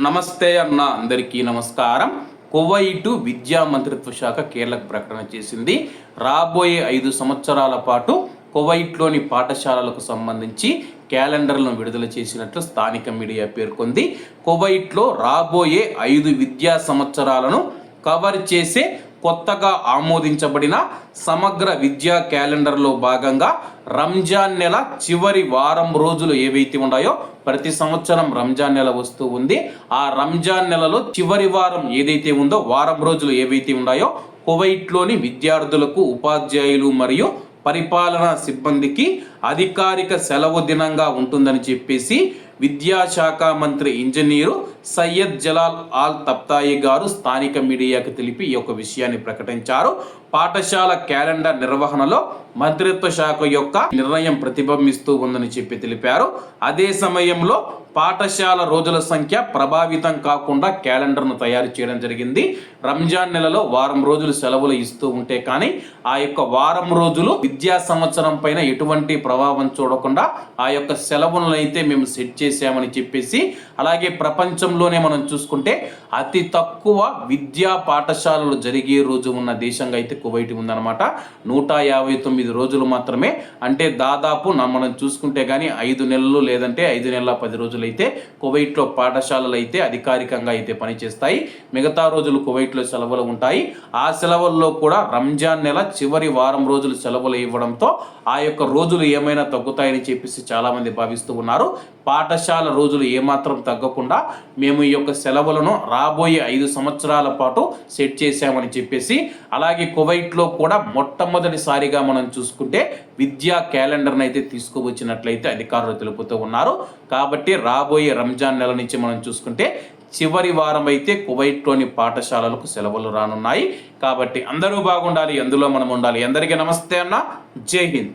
నమస్తే అన్న అందరికీ నమస్కారం. కువైటు విద్యా మంత్రిత్వ శాఖ కీలక ప్రకటన చేసింది. రాబోయే ఐదు సంవత్సరాల పాటు కువైట్లోని పాఠశాలలకు సంబంధించి క్యాలెండర్లను విడుదల చేసినట్లు స్థానిక మీడియా పేర్కొంది. కువైట్లో రాబోయే ఐదు విద్యా సంవత్సరాలను కవర్ చేసే కొత్తగా ఆమోదించబడిన సమగ్ర విద్యా క్యాలెండర్లో భాగంగా రంజాన్ నెల చివరి వారం రోజులు ఏవైతే ఉన్నాయో ప్రతి సంవత్సరం రంజాన్ నెల వస్తూ ఉంది. ఆ రంజాన్ నెలలో చివరి వారం ఏదైతే ఉందో వారం రోజులు ఏవైతే ఉన్నాయో కువైట్లోని విద్యార్థులకు ఉపాధ్యాయులు మరియు పరిపాలనా సిబ్బందికి అధికారిక సెలవు దినంగా ఉంటుందని చెప్పేసి విద్యాశాఖ మంత్రి ఇంజనీరు సయ్యద్ జలాల్ ఆల్ తప్తాయి గారు స్థానిక మీడియాకు తెలిపి ఈ యొక్క విషయాన్ని ప్రకటించారు. పాఠశాల క్యాలెండర్ నిర్వహణలో మంత్రిత్వ శాఖ యొక్క నిర్ణయం ప్రతిబింబిస్తూ ఉందని చెప్పి తెలిపారు. అదే సమయంలో పాఠశాల రోజుల సంఖ్య ప్రభావితం కాకుండా క్యాలెండర్ను తయారు చేయడం జరిగింది. రంజాన్ నెలలో వారం రోజులు సెలవులు ఇస్తూ ఉంటే కానీ ఆ యొక్క వారం రోజులు విద్యా సంవత్సరం పైన ఎటువంటి ప్రభావం చూడకుండా ఆ యొక్క సెలవులను అయితే మేము సెట్ చేసి చేసామని చెప్పేసి అలాగే ప్రపంచంలోనే మనం చూసుకుంటే అతి తక్కువ విద్యా పాఠశాలలు జరిగే రోజు ఉన్న దేశంగా అయితే కువైట్ ఉందన్నమాట. నూట యాభై తొమ్మిది రోజులు మాత్రమే. అంటే దాదాపు మనం చూసుకుంటే కానీ ఐదు నెలలు లేదంటే ఐదు నెలల పది రోజులు అయితే కువైట్లో పాఠశాలలు అయితే అధికారికంగా అయితే పనిచేస్తాయి. మిగతా రోజులు కువైట్లో సెలవులు ఉంటాయి. ఆ సెలవుల్లో కూడా రంజాన్ నెల చివరి వారం రోజులు సెలవులు ఇవ్వడంతో ఆ యొక్క రోజులు ఏమైనా తగ్గుతాయని చెప్పేసి చాలామంది భావిస్తూ ఉన్నారు. పాఠశాల రోజులు ఏమాత్రం తగ్గకుండా మేము ఈ యొక్క సెలవులను రాబోయే ఐదు సంవత్సరాల పాటు సెట్ చేశామని చెప్పేసి అలాగే కువైట్లో కూడా మొట్టమొదటిసారిగా మనం చూసుకుంటే విద్యా క్యాలెండర్ని అయితే తీసుకువచ్చినట్లయితే అధికారులు తెలుపుతూ ఉన్నారు. కాబట్టి రాబోయే రంజాన్ నెల నుంచి మనం చూసుకుంటే చివరి వారం అయితే కువైట్లోని పాఠశాలలకు సెలవులు రానున్నాయి. కాబట్టి అందరూ బాగుండాలి అందులో మనం ఉండాలి. అందరికీ నమస్తే అన్న. జై హింద్.